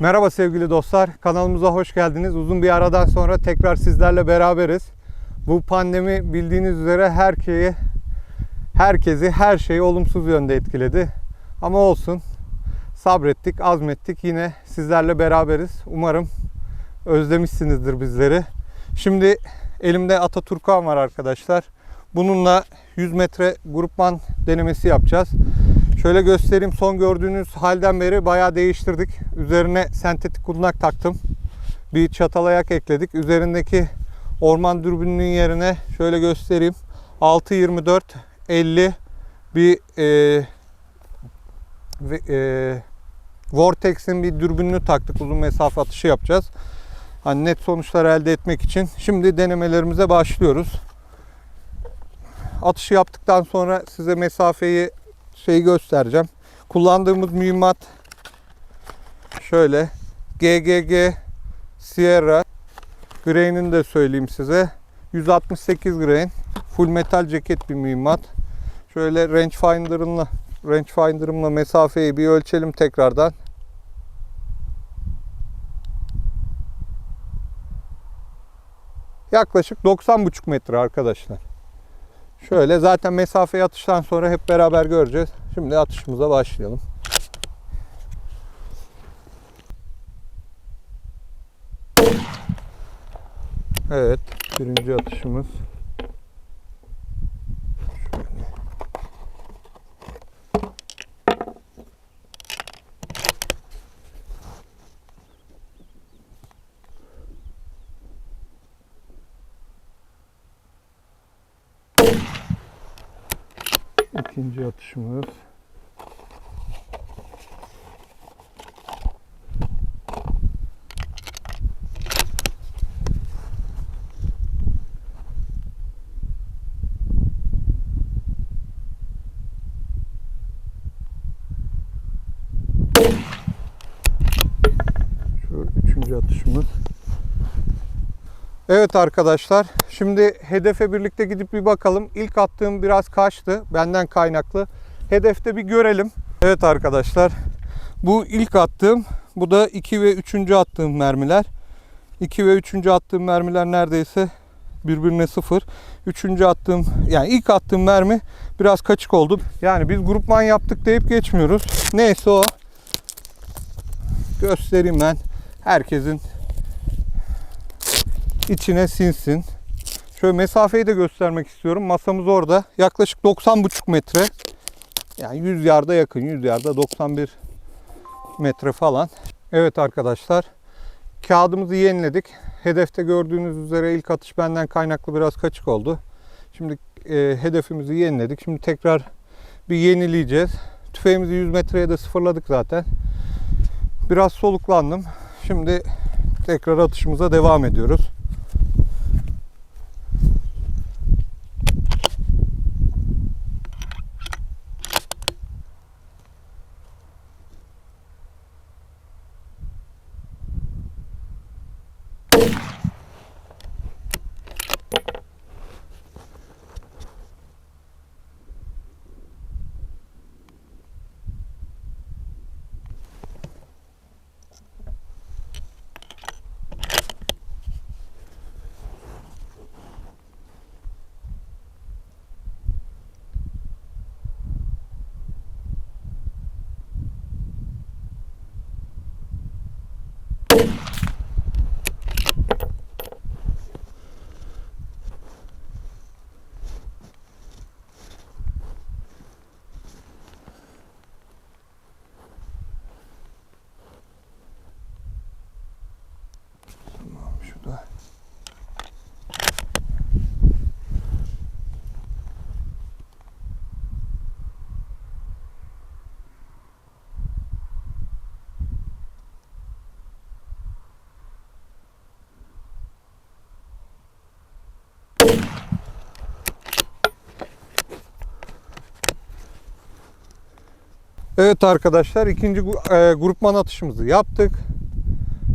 Merhaba sevgili dostlar, kanalımıza hoş geldiniz. Uzun bir aradan sonra tekrar sizlerle beraberiz. Bu pandemi bildiğiniz üzere herkesi, herkesi, her şeyi olumsuz yönde etkiledi. Ama olsun, sabrettik, azmettik. Yine sizlerle beraberiz. Umarım özlemişsinizdir bizleri. Şimdi elimde Ataturkan var arkadaşlar. Bununla 100 metre grupman denemesi yapacağız. Şöyle göstereyim. Son gördüğünüz halden beri bayağı değiştirdik. Üzerine sentetik kulnak taktım. Bir çatal ayak ekledik. Üzerindeki orman dürbününün yerine şöyle göstereyim. 6.24 50 bir e, e, Vortex'in bir dürbününü taktık. Uzun mesafe atışı yapacağız. Hani net sonuçlar elde etmek için. Şimdi denemelerimize başlıyoruz. Atışı yaptıktan sonra size mesafeyi şeyi göstereceğim. Kullandığımız mühimmat şöyle GGG Sierra grain'ini de söyleyeyim size. 168 grain full metal ceket bir mühimmat. Şöyle rangefinder'ımla rangefinder'ımla mesafeyi bir ölçelim tekrardan. Yaklaşık 90,5 metre arkadaşlar. Şöyle zaten mesafeyi atıştan sonra hep beraber göreceğiz. Şimdi atışımıza başlayalım. Evet, birinci atışımız. Şöyle. İkinci atışımız. Şu üçüncü atışımız. Evet arkadaşlar, şimdi hedefe birlikte gidip bir bakalım. İlk attığım biraz kaçtı, benden kaynaklı. Hedefte bir görelim. Evet arkadaşlar, bu ilk attığım, bu da 2 ve 3. attığım mermiler. 2 ve 3. attığım mermiler neredeyse birbirine sıfır. Üçüncü attığım, yani ilk attığım mermi biraz kaçık oldu. Yani biz grupman yaptık deyip geçmiyoruz. Neyse o. Göstereyim ben. Herkesin içine sinsin. Şöyle mesafeyi de göstermek istiyorum. Masamız orada. Yaklaşık 90,5 metre. Yani 100 yarda yakın. 100 yarda 91 metre falan. Evet arkadaşlar. Kağıdımızı yeniledik. Hedefte gördüğünüz üzere ilk atış benden kaynaklı biraz kaçık oldu. Şimdi e, hedefimizi yeniledik. Şimdi tekrar bir yenileyeceğiz. Tüfeğimizi 100 metreye de sıfırladık zaten. Biraz soluklandım. Şimdi tekrar atışımıza devam ediyoruz. Evet arkadaşlar ikinci e, grupman atışımızı yaptık.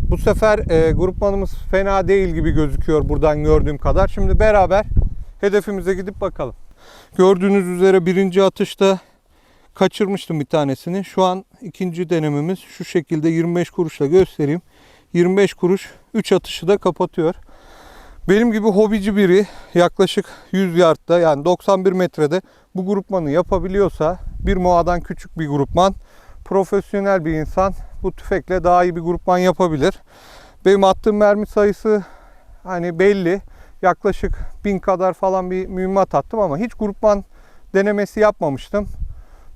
Bu sefer e, grupmanımız fena değil gibi gözüküyor buradan gördüğüm kadar. Şimdi beraber hedefimize gidip bakalım. Gördüğünüz üzere birinci atışta kaçırmıştım bir tanesini. Şu an ikinci denememiz şu şekilde 25 kuruşla göstereyim. 25 kuruş 3 atışı da kapatıyor. Benim gibi hobici biri yaklaşık 100 yardta yani 91 metrede bu grupmanı yapabiliyorsa bir moadan küçük bir grupman profesyonel bir insan bu tüfekle daha iyi bir grupman yapabilir. Benim attığım mermi sayısı hani belli. Yaklaşık 1000 kadar falan bir mühimmat attım ama hiç grupman denemesi yapmamıştım.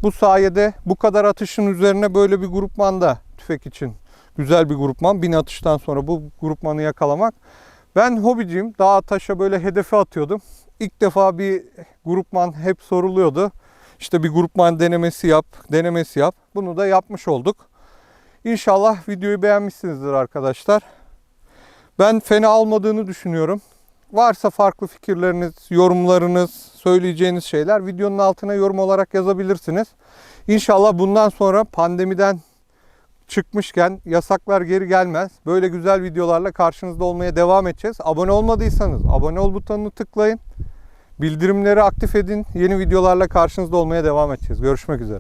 Bu sayede bu kadar atışın üzerine böyle bir grupmanda tüfek için güzel bir grupman. 1000 atıştan sonra bu grupmanı yakalamak. Ben hobiciyim. Dağa taşa böyle hedefe atıyordum. İlk defa bir grupman hep soruluyordu. İşte bir grupman denemesi yap, denemesi yap. Bunu da yapmış olduk. İnşallah videoyu beğenmişsinizdir arkadaşlar. Ben fena olmadığını düşünüyorum. Varsa farklı fikirleriniz, yorumlarınız, söyleyeceğiniz şeyler videonun altına yorum olarak yazabilirsiniz. İnşallah bundan sonra pandemiden çıkmışken yasaklar geri gelmez. Böyle güzel videolarla karşınızda olmaya devam edeceğiz. Abone olmadıysanız abone ol butonunu tıklayın. Bildirimleri aktif edin. Yeni videolarla karşınızda olmaya devam edeceğiz. Görüşmek üzere.